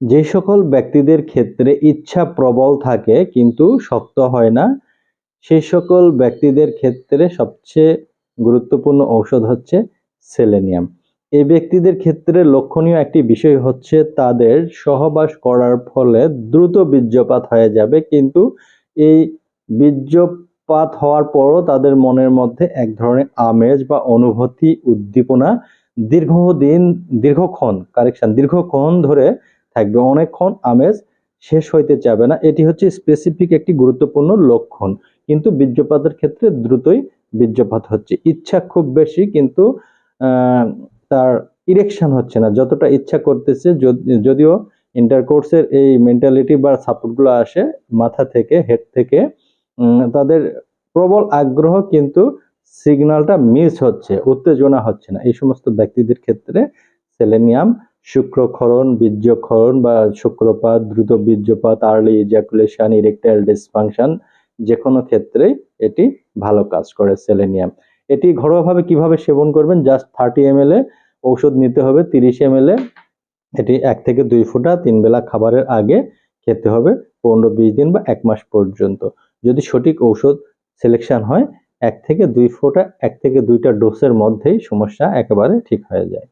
যে সকল ব্যক্তিদের ক্ষেত্রে ইচ্ছা প্রবল থাকে কিন্তু শক্ত হয় না সেই সকল ব্যক্তিদের ক্ষেত্রে সবচেয়ে গুরুত্বপূর্ণ ঔষধ হচ্ছে সেলেনিয়াম। এই ব্যক্তিদের ক্ষেত্রে লক্ষণীয় একটি বিষয় হচ্ছে তাদের সহবাস করার ফলে দ্রুত বীর্যপাত হয়ে যাবে কিন্তু এই বীর্যপাত হওয়ার পরও তাদের মনের মধ্যে এক ধরনের আমেজ বা অনুভূতি, উদ্দীপনা দীর্ঘদিন, দীর্ঘক্ষণ, কারেকশন, দীর্ঘক্ষণ ধরে থাকবে। অনেকক্ষণ আমেজ শেষ হইতে চাবে না। এটি হচ্ছে স্পেসিফিক একটি গুরুত্বপূর্ণ লক্ষণ। কিন্তু বীর্যপাতের ক্ষেত্রে দ্রুতই বীর্যপাত হচ্ছে। ইচ্ছা খুব বেশি, কিন্তু তার ইরেকশন হচ্ছে না। যতটা ইচ্ছা করতেছে, যদ- যদিও ইন্টারকোর্সের এই মেন্টালিটি বা সাপোর্টগুলো আসে মাথা থেকে হেড থেকে তাদের প্রবল আগ্রহ, কিন্তু সিগন্যালটা মিস হচ্ছে, উত্তেজনা হচ্ছে না। এই সমস্ত ব্যক্তিদের ক্ষেত্রে সেলেনিয়াম শুক্রক্ষরণ, বীর্যক্ষরণ বা শুক্রপাত, দ্রুত বীর্যপাত আর্লি ইজাকুলেশন ইরেকটাইল ডিসফাংশন যে কোনো ক্ষেত্রেই এটি ভালো কাজ করে সেলেনিয়াম এটি ঘরোয়াভাবে কীভাবে সেবন করবেন? জাস্ট থার্টি এম ঔষধ নিতে হবে, তিরিশ এম এটি এক থেকে দুই ফোঁটা, তিন বেলা খাবারের আগে খেতে হবে, পনেরো বিশ দিন বা এক মাস পর্যন্ত। যদি সঠিক ঔষধ সিলেকশন হয়, এক থেকে দুই ফোঁটা, এক থেকে দুইটা ডোসের মধ্যেই সমস্যা একেবারে ঠিক হয়ে যায়।